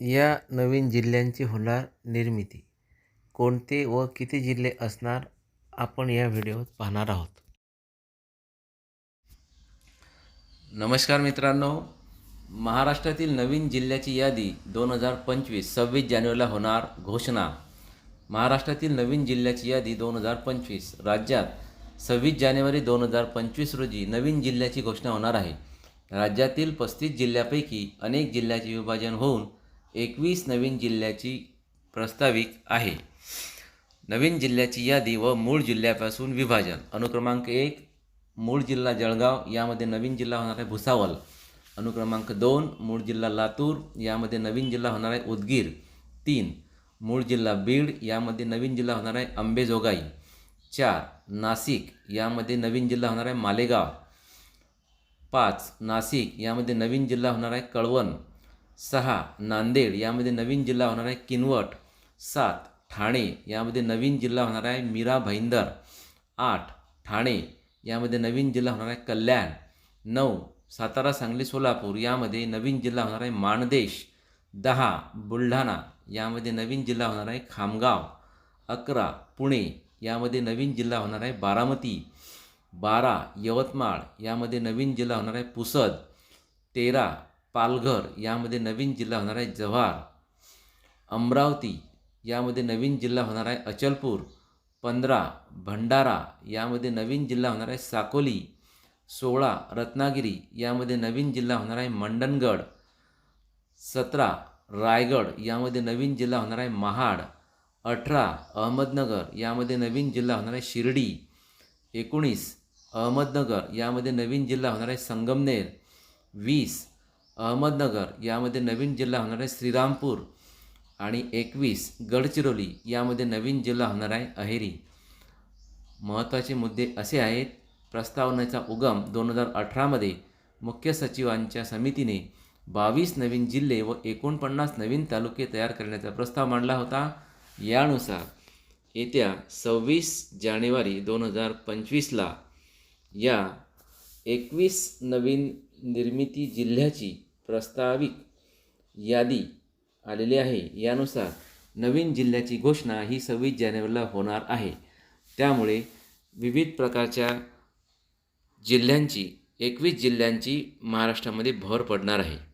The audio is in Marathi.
या नवीन जिल्ह्यांची होणार निर्मिती. कोणते व किती जिल्हे असणार आपण या व्हिडिओत पाहणार आहोत. नमस्कार मित्रांनो. महाराष्ट्रातील नवीन जिल्ह्याची यादी दोन हजार पंचवीस सव्वीस जानेवारीला होणार घोषणा. महाराष्ट्रातील नवीन जिल्ह्याची यादी दोन हजार पंचवीस राज्यात सव्वीस जानेवारी दोन हजार पंचवीस रोजी नवीन जिल्ह्याची घोषणा होणार आहे. राज्यातील पस्तीस जिल्ह्यापैकी अनेक जिल्ह्याचे विभाजन होऊन एकवीस नवीन जिल्ह्याची प्रस्ताविक आहे. नवीन जिल्ह्याची यादी व मूळ जिल्ह्यापासून विभाजन. अनुक्रमांक एक मूळ जिल्हा जळगाव यामध्ये नवीन जिल्हा होणार आहे भुसावल. अनुक्रमांक दोन मूळ जिल्हा लातूर यामध्ये नवीन जिल्हा होणार आहे उदगीर. तीन मूळ जिल्हा बीड यामध्ये नवीन जिल्हा होणार आहे अंबेजोगाई चार नाशिक यामध्ये नवीन जिल्हा होणार आहे मालेगाव. पाच नाशिक यामध्ये नवीन जिल्हा होणार आहे कळवण. सहा नांदेड यामध्ये नवीन जिल्हा होणार आहे किनवट. सात ठाणे यामध्ये नवीन जिल्हा होणार आहे मीरा भाईंदर. आठ ठाणे यामध्ये नवीन जिल्हा होणार आहे कल्याण. नऊ सातारा सांगली सोलापूर यामध्ये नवीन जिल्हा होणार आहे माणदेश. दहा बुलढाणा यामध्ये नवीन जिल्हा होणार आहे खामगाव. अकरा पुणे यामध्ये नवीन जिल्हा होणार आहे बारामती. बारा यवतमाळ यामध्ये नवीन जिल्हा होणार आहे पुसद. तेरा पालघर यामध्ये नवीन जिल्हा होणार आहे जव्हार. अमरावती यामध्ये नवीन जिल्हा होणार आहे अचलपूर. पंधरा भंडारा यामध्ये नवीन जिल्हा होणार आहे साकोली. सोळा रत्नागिरी यामध्ये नवीन जिल्हा होणार आहे मंडणगड. सतरा रायगड यामध्ये नवीन जिल्हा होणार आहे महाड. अठरा अहमदनगर यामध्ये नवीन जिल्हा होणार आहे शिर्डी. एकोणीस अहमदनगर यामध्ये नवीन जिल्हा होणार आहे संगमनेर. वीस अहमदनगर यामध्ये नवीन जिल्हा होणार आहे श्रीरामपूर. आणि एकवीस गडचिरोली यामध्ये नवीन जिल्हा होणार आहे अहेरी. महत्त्वाचे मुद्दे असे आहेत प्रस्तावनेचा उगम दोन हजार अठरामध्ये मुख्य सचिवांच्या समितीने बावीस नवीन जिल्हे व एकोणपन्नास नवीन तालुके तयार करण्याचा प्रस्ताव मांडला होता. यानुसार येत्या सव्वीस जानेवारी दोन हजार पंचवीसला या एकवीस नवीन निर्मिती जिल्ह्याची प्रस्तावित यादी आलेली आहे. यानुसार नवीन जिल्ह्याची घोषणा ही सव्वीस जानेवारीला होणार आहे. त्यामुळे विविध प्रकारच्या जिल्ह्यांची एकवीस जिल्ह्यांची महाराष्ट्रामध्ये भर पडणार आहे.